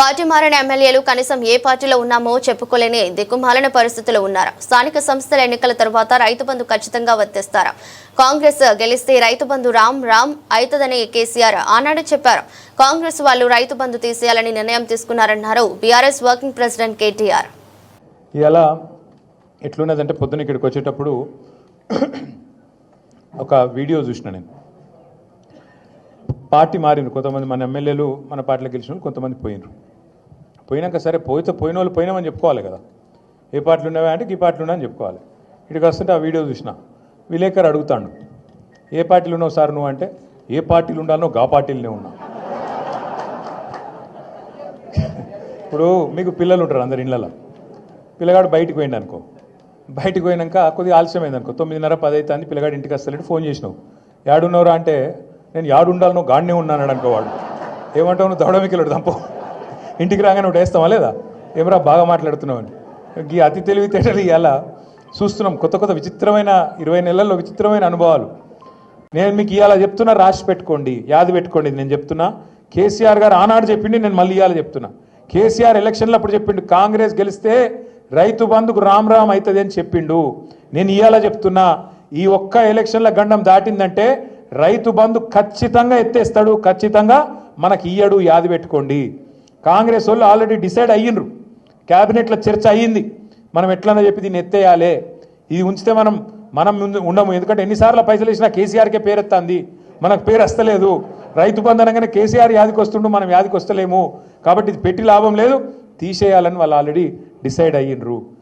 Party మారిన ఎమ్మెల్యేలు కనీసం ఏ పార్టీలో ఉన్నామో చెప్పుకోలేని దిక్కుమాలిన పరిస్థితులు ఉన్నారు. స్థానిక సంస్థల ఎన్నికల తర్వాత రైతు బంధు ఖచ్చితంగా వర్తిస్తారు. కాంగ్రెస్ గెలిస్తే రైతు బంధు రామ్ రామ్ అవుతుందని కేసీఆర్ ఆనాడు చెప్పారు. కాంగ్రెస్ వాళ్ళు రైతు బంధు తీసేయాలని నిర్ణయం తీసుకున్నారన్నారు బీఆర్ఎస్ వర్కింగ్ ప్రెసిడెంట్ కేటీఆర్. ఇలా ఎట్లున్నదంటే పొద్దున ఇక్కడికి వచ్చేటప్పుడు ఒక వీడియో చూసిన నేను. పార్టీ మారింది కొంతమంది మన ఎమ్మెల్యేలు మన పార్టీలో గెలిచిన వాళ్ళు కొంతమంది పోయినరు పోయినాక సరే పోయితే పోయిన వాళ్ళు పోయినామని చెప్పుకోవాలి కదా. ఏ పార్టీలు ఉన్నావా అంటే ఈ పార్టీలు ఉన్నాయని చెప్పుకోవాలి. ఇక్కడికి వస్తుంటే ఆ వీడియో చూసిన. విలేకరు అడుగుతాడు. ఏ పార్టీలు ఉన్నావు సార్ నువ్వు అంటే ఏ పార్టీలు ఉండాలనో గా పార్టీలనే ఉన్నా. ఇప్పుడు మీకు పిల్లలు ఉంటారు అందరి ఇళ్ళలో. పిల్లగాడు బయటికి పోయిండు అనుకో. బయటికి పోయినాక కొద్దిగా ఆలస్యమైంది అనుకో. తొమ్మిదిన్నర పది అవుతుంది పిల్లగాడు ఇంటికి వస్తలేడు ఫోన్ చేసినావు. ఏడున్నవరా అంటే నేను యాడు ఉండాలను గాడినే ఉన్నాను వాడు ఏమంటావు నువ్వు దవడమికెళ్ళడు దంపో. ఇంటికి రాగానే ఒకటి వేస్తావా లేదా? ఏమరా బాగా మాట్లాడుతున్నావు అని. ఈ అతి తెలివితేటలు ఇలా చూస్తున్నాం కొత్త కొత్త విచిత్రమైన ఇరవై నెలల్లో విచిత్రమైన అనుభవాలు. నేను మీకు ఇవాళ చెప్తున్నా రాసి పెట్టుకోండి యాది పెట్టుకోండి నేను చెప్తున్నా. కేసీఆర్ గారు ఆనాడు చెప్పిండి నేను మళ్ళీ ఇవాళ చెప్తున్నా. కేసీఆర్ ఎలక్షన్లో అప్పుడు చెప్పిండు కాంగ్రెస్ గెలిస్తే రైతు బంధుకు రామ్ రామ్ అవుతుంది అని చెప్పిండు. నేను ఇవాళ చెప్తున్నా ఈ ఒక్క ఎలక్షన్ల గండం దాటిందంటే రైతు బంధు ఖచ్చితంగా ఎత్తేస్తాడు ఖచ్చితంగా మనకి ఇయ్యడు యాది పెట్టుకోండి. కాంగ్రెస్ వాళ్ళు ఆల్రెడీ డిసైడ్ అయ్యిండ్రు. క్యాబినెట్లో చర్చ అయ్యింది. మనం ఎట్లన్నా చెప్పి దీన్ని ఎత్తేయాలి. ఇది ఉంచితే మనం మనం ముందు ఉండము. ఎందుకంటే ఎన్నిసార్లు పైసలు ఇచ్చినా కేసీఆర్కే పేరు ఎత్తంది మనకు పేరు వస్తలేదు. రైతు బంధనంగానే అనగానే కేసీఆర్ యాదికి వస్తుండు మనం యాదికి వస్తలేము. కాబట్టి ఇది పెట్టి లాభం లేదు. తీసేయాలని వాళ్ళు ఆల్రెడీ డిసైడ్ అయ్యిండ్రు.